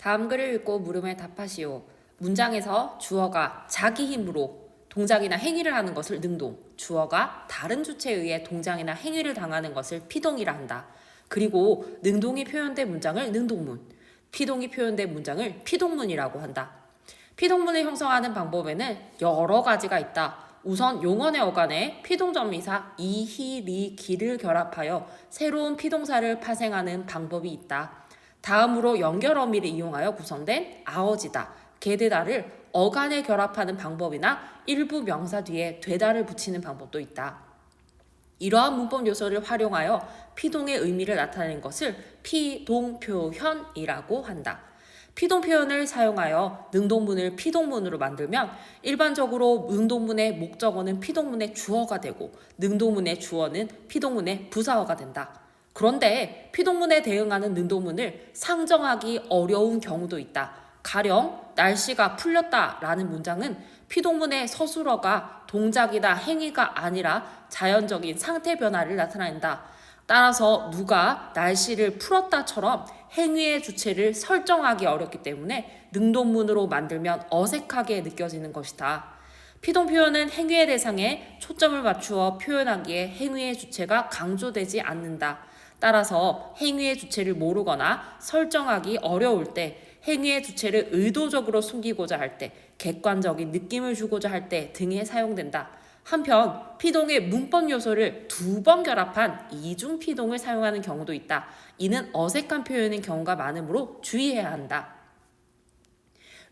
다음 글을 읽고 물음에 답하시오. 문장에서 주어가 자기 힘으로 동작이나 행위를 하는 것을 능동, 주어가 다른 주체에 의해 동작이나 행위를 당하는 것을 피동이라 한다. 그리고 능동이 표현된 문장을 능동문, 피동이 표현된 문장을 피동문이라고 한다. 피동문을 형성하는 방법에는 여러 가지가 있다. 우선 용언의 어간에 피동전미사 이, 히, 리, 기를 결합하여 새로운 피동사를 파생하는 방법이 있다. 다음으로 연결 어미를 이용하여 구성된 아어지다, 게되다를 어간에 결합하는 방법이나 일부 명사 뒤에 되다를 붙이는 방법도 있다. 이러한 문법 요소를 활용하여 피동의 의미를 나타내는 것을 피동표현이라고 한다. 피동 표현을 사용하여 능동문을 피동문으로 만들면 일반적으로 능동문의 목적어는 피동문의 주어가 되고 능동문의 주어는 피동문의 부사어가 된다. 그런데 피동문에 대응하는 능동문을 상정하기 어려운 경우도 있다. 가령 날씨가 풀렸다라는 문장은 피동문의 서술어가 동작이나 행위가 아니라 자연적인 상태 변화를 나타낸다. 따라서 누가 날씨를 풀었다처럼 행위의 주체를 설정하기 어렵기 때문에 능동문으로 만들면 어색하게 느껴지는 것이다. 피동 표현은 행위의 대상에 초점을 맞추어 표현하기에 행위의 주체가 강조되지 않는다. 따라서 행위의 주체를 모르거나 설정하기 어려울 때 행위의 주체를 의도적으로 숨기고자 할 때, 객관적인 느낌을 주고자 할 때 등에 사용된다. 한편 피동의 문법 요소를 두 번 결합한 이중 피동을 사용하는 경우도 있다. 이는 어색한 표현인 경우가 많으므로 주의해야 한다.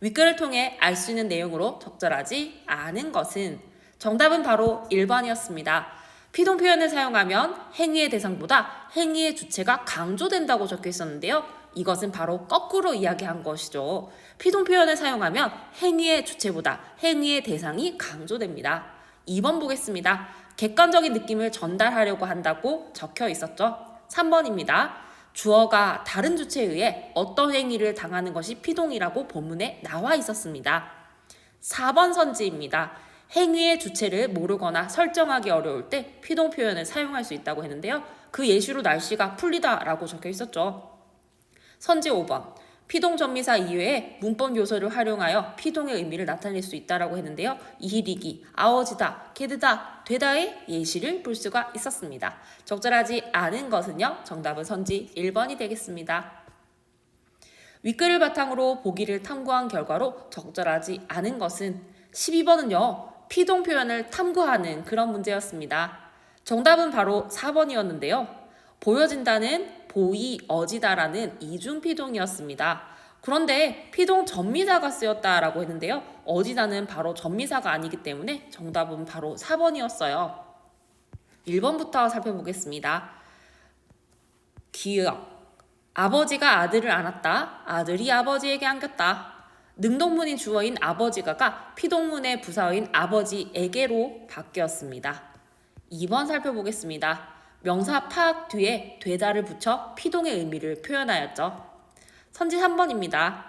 윗글을 통해 알 수 있는 내용으로 적절하지 않은 것은 정답은 바로 1번이었습니다. 피동 표현을 사용하면 행위의 대상보다 행위의 주체가 강조된다고 적혀 있었는데요. 이것은 바로 거꾸로 이야기한 것이죠. 피동 표현을 사용하면 행위의 주체보다 행위의 대상이 강조됩니다. 2번 보겠습니다. 객관적인 느낌을 전달하려고 한다고 적혀 있었죠. 3번입니다. 주어가 다른 주체에 의해 어떤 행위를 당하는 것이 피동이라고 본문에 나와 있었습니다. 4번 선지입니다. 행위의 주체를 모르거나 설정하기 어려울 때 피동 표현을 사용할 수 있다고 했는데요. 그 예시로 날씨가 풀리다라고 적혀 있었죠. 선지 5번. 피동 전미사 이외에 문법 요소를 활용하여 피동의 의미를 나타낼 수 있다라고 했는데요. 이히리기, 아워지다, 게드다, 되다의 예시를 볼 수가 있었습니다. 적절하지 않은 것은요. 정답은 선지 1번이 되겠습니다. 윗글을 바탕으로 보기를 탐구한 결과로 적절하지 않은 것은 12번은요. 피동 표현을 탐구하는 그런 문제였습니다. 정답은 바로 4번이었는데요. 보여진다는 보이 어지다라는 이중 피동이었습니다. 그런데 피동 전미사가 쓰였다라고 했는데요. 어지다는 바로 전미사가 아니기 때문에 정답은 바로 4번이었어요. 1번부터 살펴보겠습니다. 기억. 아버지가 아들을 안았다. 아들이 아버지에게 안겼다. 능동문인 주어인 아버지가가 피동문의 부사어인 아버지에게로 바뀌었습니다. 2번 살펴보겠습니다. 명사 파악 뒤에 되다를 붙여 피동의 의미를 표현하였죠. 선지 3번입니다.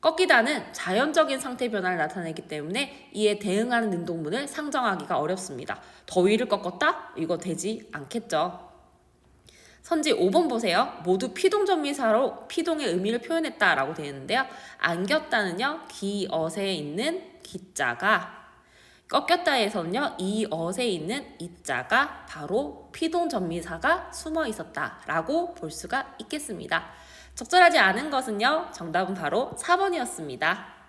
꺾이다는 자연적인 상태 변화를 나타내기 때문에 이에 대응하는 능동문을 상정하기가 어렵습니다. 더위를 꺾었다? 이거 되지 않겠죠. 선지 5번 보세요. 모두 피동전미사로 피동의 의미를 표현했다라고 되어 있는데요. 안겼다는요. 기엇에 있는 기자가 꺾였다에서는요, 이 엇에 있는 이자가 바로 피동전미사가 숨어 있었다라고 볼 수가 있겠습니다. 적절하지 않은 것은요, 정답은 바로 4번이었습니다.